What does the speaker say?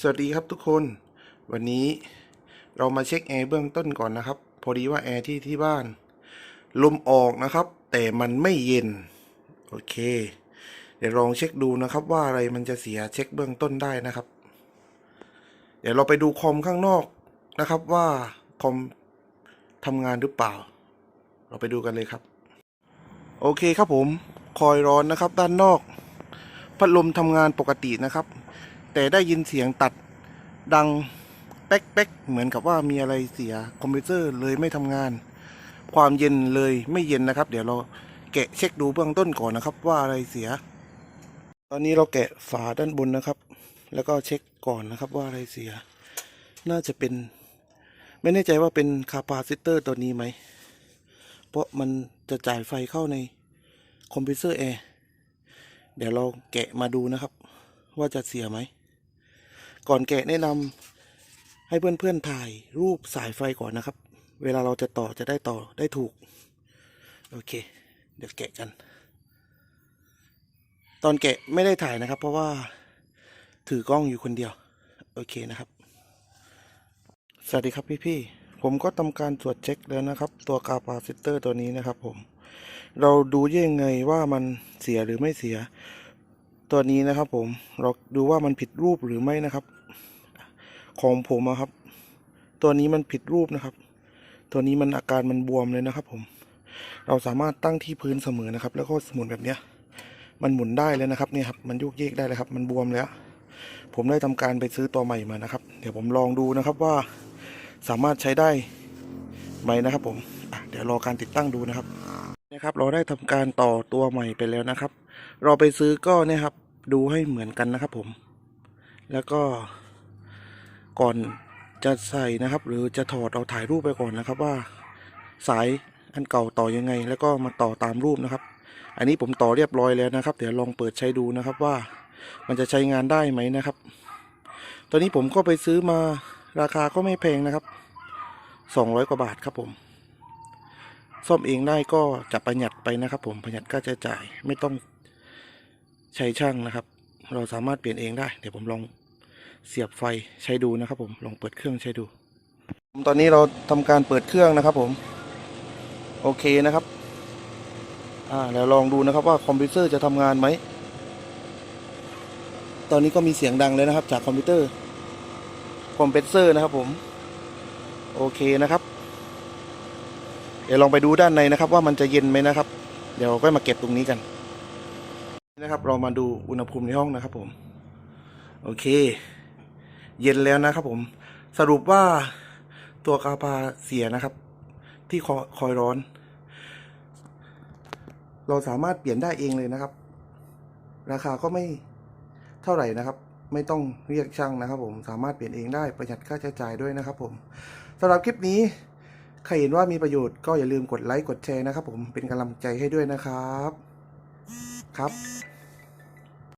สวัสดีครับทุกคน วันนี้เรามาเช็คแอร์เบื้องต้นก่อนนะครับ พอดีว่าแอร์ที่ที่บ้าน ลมออกนะครับ แต่มันไม่เย็น โอเค เดี๋ยวลองเช็คดูนะครับว่าอะไรมันจะเสียเช็คเบื้องต้นได้นะครับ เดี๋ยวเราไปดูคอมข้างนอกนะครับว่าคอมทำงานหรือเปล่า เราไปดูกันเลยครับ โอเคครับผม คอยร้อนนะครับ ด้านนอก พัดลมทำงานปกตินะครับ แต่ได้ยินเสียงตัดดังแป๊กแป๊กเหมือนกับว่ามีอะไรเสียคอมพิวเตอร์เลยไม่ทำงาน ความเย็นเลยไม่เย็นนะครับ เดี๋ยวเราแกะเช็คดูเบื้องต้นก่อนนะครับ ว่าอะไรเสีย ตอนนี้เราแกะฝาด้านบนนะครับ แล้วก็เช็คก่อนนะครับว่าอะไรเสีย น่าจะเป็น ไม่แน่ใจว่าเป็นคาปาซิเตอร์ตัวนี้ไหม เพราะมันจะจ่ายไฟเข้าในคอมพิวเตอร์แอร์เดี๋ยวเราแกะมาดูนะครับ ว่าจะเสียไหม ก่อนแกะแนะนำให้เพื่อนๆถ่ายรูปสายไฟก่อนนะครับ เวลาเราจะต่อจะได้ต่อได้ถูก โอเค เดี๋ยวแกะกัน ตอนแกะไม่ได้ถ่ายนะครับ เพราะว่าถือกล้องอยู่คนเดียว โอเคนะครับ สวัสดีครับพี่ๆผมก็ทำการตรวจเช็คแล้วนะครับ ตัวคาปาซิเตอร์ตัวนี้นะครับ ผม เราดูยังไงว่ามันเสียหรือไม่เสีย ตัวนี้นะครับ ผมเราดูว่ามันผิดรูปหรือไม่นะครับ ของผมครับ ตัวนี้มันผิดรูปนะครับ ตัวนี้มันอาการมันบวมเลยนะครับ ผม เราสามารถตั้งที่พื้นเสมอนะครับ แล้วก็หมุนแบบเนี้ย มันหมุนได้เลยนะครับเนี่ยครับ มันโยกเยกได้เลยครับ มันบวมแล้ว ผมได้ทำการไปซื้อตัวใหม่มานะครับ เดี๋ยวผมลองดูนะครับว่าสามารถใช้ได้ไหมนะครับผมเดี๋ยวรอการติดตั้งดูนะครับนะครับ เราได้ทำการต่อตัวใหม่ไปแล้วนะครับ เราไปซื้อก็เนี่ยครับ ดูให้เหมือนกันนะครับผม แล้วก็ก่อนจะใส่นะครับ หรือจะถอดเราถ่ายรูปไปก่อนนะครับว่า สายอันเก่าต่อยังไง แล้วก็มาต่อตามรูปนะครับ อันนี้ผมต่อเรียบร้อยแล้วนะครับ เดี๋ยวลองเปิดใช้ดูนะครับว่ามันจะใช้งานได้ไหมนะครับตัวนี้ผมก็ไปซื้อมาราคาก็ไม่แพงนะครับสองร้อยกว่าบาทครับผม ซ่อมเองได้ก็จะประหยัดไปนะครับผมประหยัดค่าใช้จ่ายไม่ต้อง ใช้ช่างนะครับ เราสามารถเปลี่ยนเองได้ เดี๋ยวผมลองเสียบไฟใช้ดูนะครับ ผมลองเปิดเครื่องใช้ดูตอนนี้เราทำการเปิดเครื่องนะครับ ผม โอเคนะครับ อ่าแล้วลองดูนะครับว่าคอมพิวเตอร์จะทำงานไหมตอนนี้ก็มีเสียงดังเลยนะครับ จากคอมพิวเตอร์คอมเพรสเซอร์นะครับ ผม โอเคนะครับ เดี๋ยวลองไปดูด้านในนะครับ ว่ามันจะเย็นไหมนะครับ เดี๋ยวก็มาเก็บตรงนี้กัน นะครับเรามาดูอุณหภูมิในห้องนะครับผมโอเค เย็นแล้วนะครับผมสรุปว่าตัวกาพาเสียนะครับ ที่คอคอยร้อน เราสามารถเปลี่ยนได้เองเลยนะครับ ราคาก็ไม่เท่าไหร่นะครับ ไม่ต้องเรียกช่างนะครับ ผมสามารถเปลี่ยนเองได้ประหยัดค่าใช้จ่ายด้วยนะครับ ผมสำหรับคลิปนี้ใครเห็นว่ามีประโยชน์ก็อย่าลืมกดไลค์กดแชร์นะครับ ผมเป็นกำลังใจให้ด้วยนะครับ ครับ